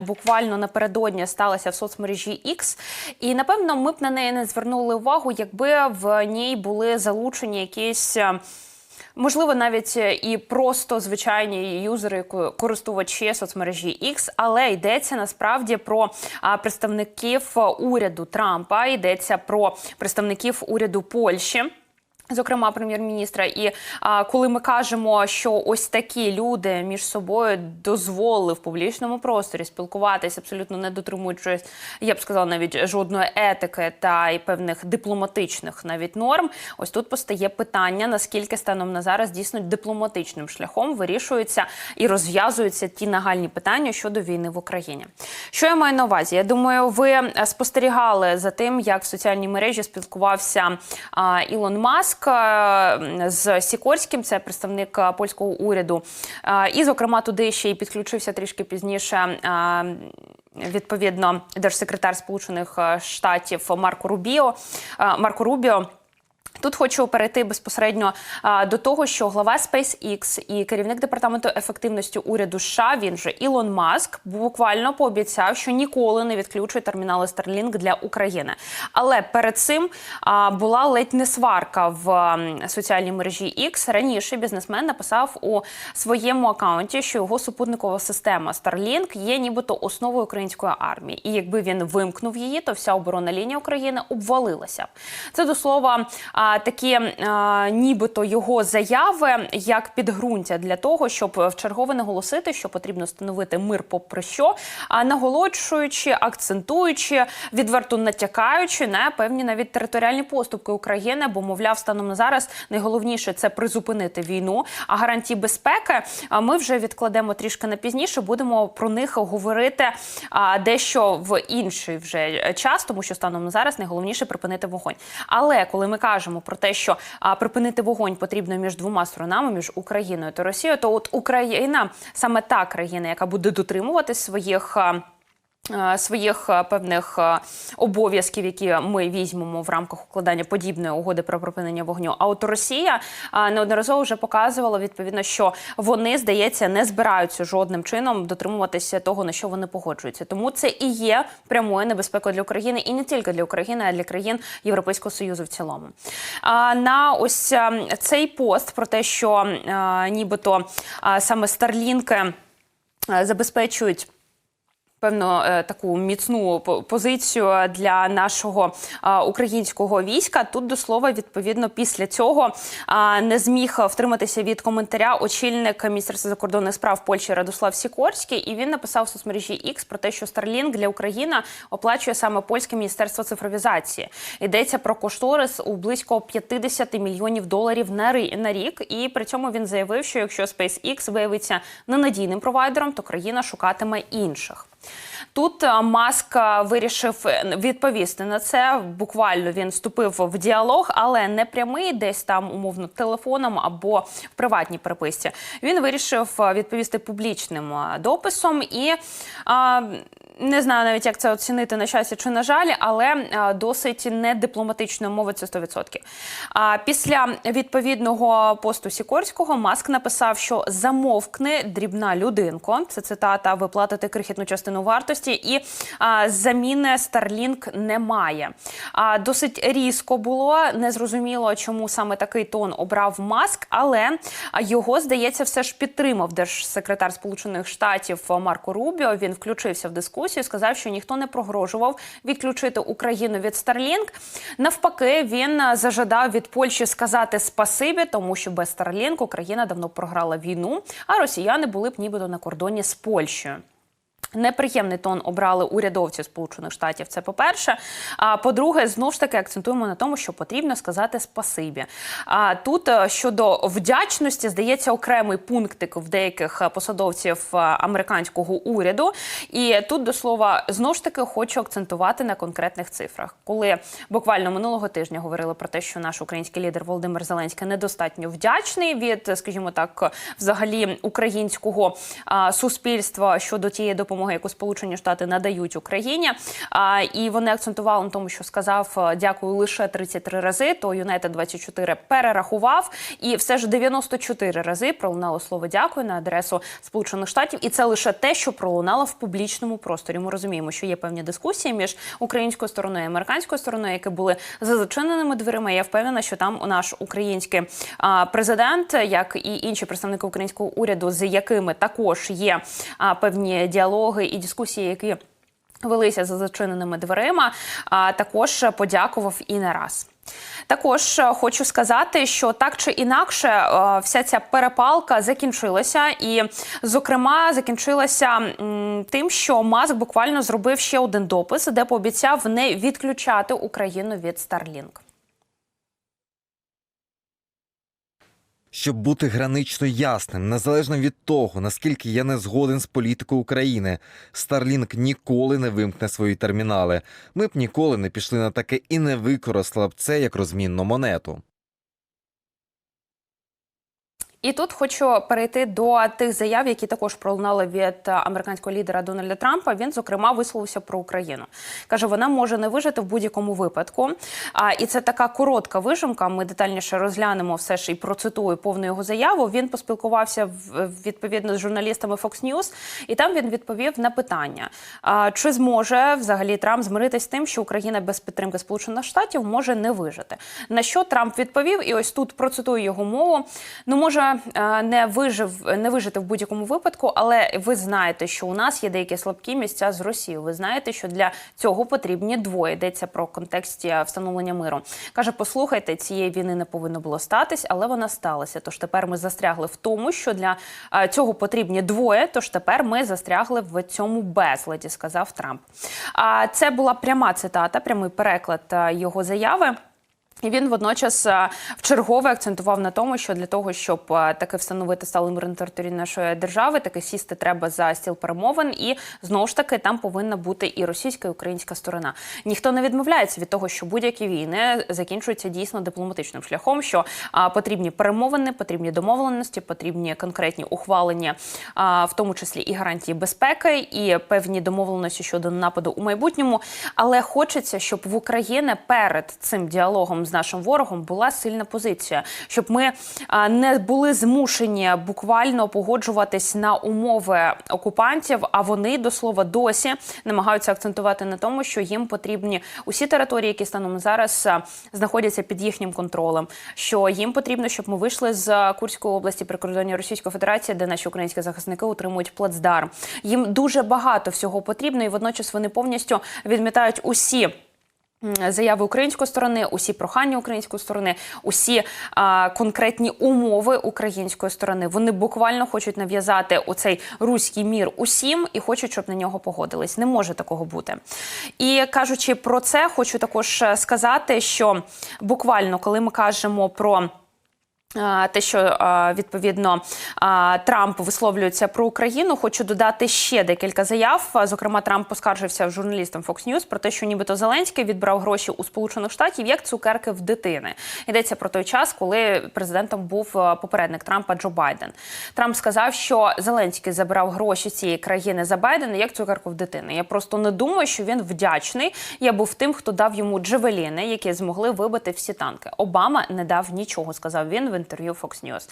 Буквально напередодні сталася в соцмережі X. і напевно ми б на неї не звернули увагу, якби в ній були залучені якісь. е, Можливо, навіть і просто звичайні юзери, ко- користувачі соцмережі X, але йдеться насправді про представників уряду Трампа, йдеться про представників уряду Польщі. Зокрема, прем'єр-міністра, і а, коли ми кажемо, що ось такі люди між собою дозволили в публічному просторі спілкуватися, абсолютно не дотримуючись, я б сказала, навіть жодної етики та й певних дипломатичних навіть норм. Ось тут постає питання: наскільки станом на зараз дійсно дипломатичним шляхом вирішуються і розв'язуються ті нагальні питання щодо війни в Україні. Що я маю на увазі? Я думаю, ви е, спостерігали за тим, як в соціальній мережі спілкувався а, Ілон Маск е, з Сікорським, це представник польського уряду. І, зокрема, туди ще й підключився трішки пізніше. Відповідно, держсекретар Сполучених Штатів Марко Рубіо Марко Рубіо. Тут хочу перейти безпосередньо а, до того, що глава SpaceX і керівник департаменту ефективності уряду США, він же Ілон Маск, буквально пообіцяв, що ніколи не відключить термінали Starlink для України. Але перед цим а, була ледь не сварка в м, соціальній мережі X. Раніше бізнесмен написав у своєму акаунті, що його супутникова система Starlink є нібито основою української армії. І якби він вимкнув її, то вся оборонна лінія України обвалилася. Це до слова а, такі нібито його заяви як підґрунтя для того, щоб в чергове наголосити, що потрібно встановити мир попри що, а наголошуючи, акцентуючи, відверто натякаючи на певні навіть територіальні поступки України, бо мовляв, станом на зараз найголовніше це призупинити війну. А гарантії безпеки а, ми вже відкладемо трішки на пізніше. Будемо про них говорити дещо в інший вже час, тому що станом на зараз найголовніше припинити вогонь. Але коли ми кажемо про те, що припинити вогонь потрібно між двома сторонами, між Україною та Росією, то от Україна саме та країна, яка буде дотримуватись своїх. Е, Своїх е, певних е, обов'язків, які ми візьмемо в рамках укладання подібної угоди про припинення вогню. А от Росія неодноразово вже показувала відповідно, що вони здається не збираються жодним чином дотримуватися того, на що вони погоджуються. Тому це і є прямою небезпекою для України, і не тільки для України, а для країн Європейського союзу в цілому. На ось цей пост про те, що нібито саме Старлінки забезпечують. Певно, е, таку міцну позицію для нашого українського війська. Тут до слова, відповідно, після цього не зміг втриматися від коментаря очільник міністерства закордонних справ Польщі Радослав Сікорський. І він написав в соцмережі X про те, що Starlink для України оплачує саме польське міністерство цифровізації. Йдеться про кошторис у близько 50 мільйонів доларів на на рік. І при цьому він заявив, що якщо SpaceX виявиться ненадійним провайдером, то країна шукатиме інших. Тут е, Маск вирішив е, відповісти на це. Буквально він вступив в діалог, але не прямий, десь там умовно телефоном або в приватній переписці. Він вирішив е, відповісти публічним дописом і. е, не знаю навіть, як це оцінити на щастя чи на жаль, але е, досить недипломатичною мовою це 100%. А після відповідного посту Сікорського Маск написав, що замовкне дрібна людинко. Це цитата виплатити крихітну частину вартості, і заміни Starlink немає. А, досить різко було незрозуміло, чому саме такий тон обрав Маск, але його здається, все ж підтримав держсекретар Сполучених Штатів Марко Рубіо. Він включився в дискусію, сказав, що ніхто не прогрожував відключити Україну від Starlink. Навпаки, він зажадав від Польщі сказати спасибі, тому що без Starlink Україна давно програла війну, а росіяни були б нібито на кордоні з Польщею. Неприємний тон обрали урядовці Сполучених Штатів. Це по-перше. А по-друге, знову ж таки акцентуємо на тому, що потрібно сказати спасибі. А тут е, щодо вдячності здається окремий пунктик в деяких е, посадовців е, американського уряду. І тут до слова знову ж таки хочу акцентувати на конкретних цифрах. Коли буквально минулого тижня говорили про те, що наш український лідер Володимир Зеленський недостатньо вдячний від, скажімо так, взагалі українського суспільства щодо тієї допомоги допомоги, яку Сполучені Штати надають Україні. А, і вони акцентували на тому, що сказав е, дякую лише 33 рази. То Юнайтед 24 перерахував, і все ж 94 рази пролунало слово дякую на адресу Сполучених Штатів. І це лише те, що пролунало в публічному просторі. Ми розуміємо, що є певні дискусії між українською стороною і американською стороною, які були за зачиненими дверима. Я впевнена, що там наш український президент, як і інші представники українського уряду, з якими також є певні діалоги і дискусії, які велися за зачиненими дверима, а також подякував і не раз. Також е, хочу сказати, що так чи інакше е, вся ця перепалка закінчилася, і, зокрема, закінчилася тим, що Маск буквально зробив ще один допис, де пообіцяв не відключати Україну від Starlink. Щоб бути гранично ясним, незалежно від того, наскільки я не згоден з політикою України, Starlink ніколи не вимкне свої термінали. Ми б ніколи не пішли на таке і не використали б це як розмінну монету. І тут хочу перейти до тих заяв, які також пролунали від американського лідера Дональда Трампа. Він зокрема висловився про Україну. каже, вона може не вижити в будь-якому випадку. А і це така коротка вижимка. Ми детальніше розглянемо все ж і процитую повну його заяву. Він поспілкувався відповідно з журналістами Fox News, і там він відповів на питання: а, чи зможе взагалі Трамп змиритись з тим, що Україна без підтримки Сполучених Штатів може не вижити. На що Трамп відповів, і ось тут процитую його мову. Ну може е, не вижив, не вижити в будь-якому випадку, але ви знаєте, що у нас є деякі слабкі місця з Росією. Ви знаєте, що для цього потрібні двоє. Йдеться про контексті встановлення миру. каже: послухайте, цієї війни не повинно було статись, але вона сталася. Тож тепер ми застрягли в тому, що для е, цього потрібні двоє. Тож тепер ми застрягли в цьому безладі, сказав Трамп. А це була пряма цитата, прямий переклад е, його заяви. І він водночас е, вчергове акцентував на тому, що для того, щоб е, таки встановити сталий мир на території нашої держави, таки сісти треба за стіл перемовин, і знову ж таки там повинна бути і російська, і українська сторона. Ніхто не відмовляється від того, що будь-які війни закінчуються дійсно дипломатичним шляхом, що потрібні перемовини, потрібні домовленості, потрібні конкретні ухвалення, в тому числі і гарантії безпеки, і певні домовленості щодо нападу у майбутньому. Але хочеться, щоб в Україні перед цим діалогом з нашим ворогом була сильна позиція, щоб ми не були змушені буквально погоджуватись на умови окупантів. А вони до слова досі намагаються акцентувати на тому, що їм потрібні усі території, які станом зараз знаходяться під їхнім контролем. Що їм потрібно, щоб ми вийшли з Курської області прикордоння Російської Федерації, де наші українські захисники утримують плацдарм. Їм дуже багато всього потрібно, і водночас вони повністю відмітають усі. Заяви української сторони, усі прохання української сторони, усі а, конкретні умови української сторони. Вони буквально хочуть нав'язати оцей руський мір усім і хочуть, щоб на нього погодились. Не може такого бути. І кажучи про це, хочу також е, сказати, що буквально, коли ми кажемо про. Те, що відповідно Трамп висловлюється про Україну, хочу додати ще декілька заяв. Зокрема, Трамп поскаржився журналістам Fox News про те, що нібито Зеленський відбрав гроші у Сполучених Штатів як цукерки в дитини. Йдеться про той час, коли президентом був попередник Трампа Джо Байден. Трамп сказав, що Зеленський забирав гроші цієї країни за Байдена як цукерку в дитини. Я просто не думаю, що він вдячний. Я був тим, хто дав йому джевеліни, які змогли вибити всі танки. Обама не дав нічого, сказав він в інтерв'ю Fox News.